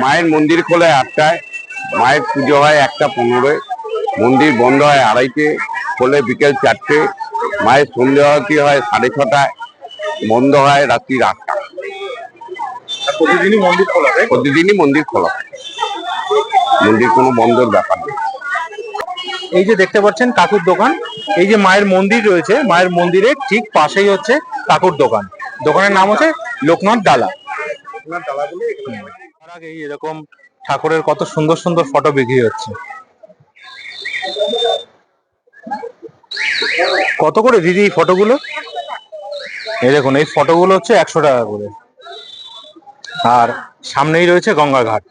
মায়ের মন্দির খোলে আটটায় মায়ের পুজো হয় একটা পনেরোয় মন্দির বন্ধ হয় আড়াইটে খোলে বিকেল চারটে মায়ের সন্ধে আরতি হয় সাড়ে ছটায় বন্ধ হয় রাত্রি আটটা। প্রতিদিনই মন্দির খোলা? প্রতিদিনই মন্দির খোলা মন্দির কোনো বন্ধর ব্যাপার নেই। এই যে দেখতে পাচ্ছেন কাকুর দোকান এই যে মায়ের মন্দির রয়েছে মায়ের মন্দিরের ঠিক পাশেই হচ্ছে কাকুর দোকান। দোকানের নাম হচ্ছে লোকনাথ ডালা। তার আগে এরকম ঠাকুরের কত সুন্দর সুন্দর ফটো বিক্রি হচ্ছে। কত করে দিদি এই ফটোগুলো এই দেখুন, এই ফটোগুলো হচ্ছে একশো টাকা করে। আর সামনেই রয়েছে গঙ্গা ঘাট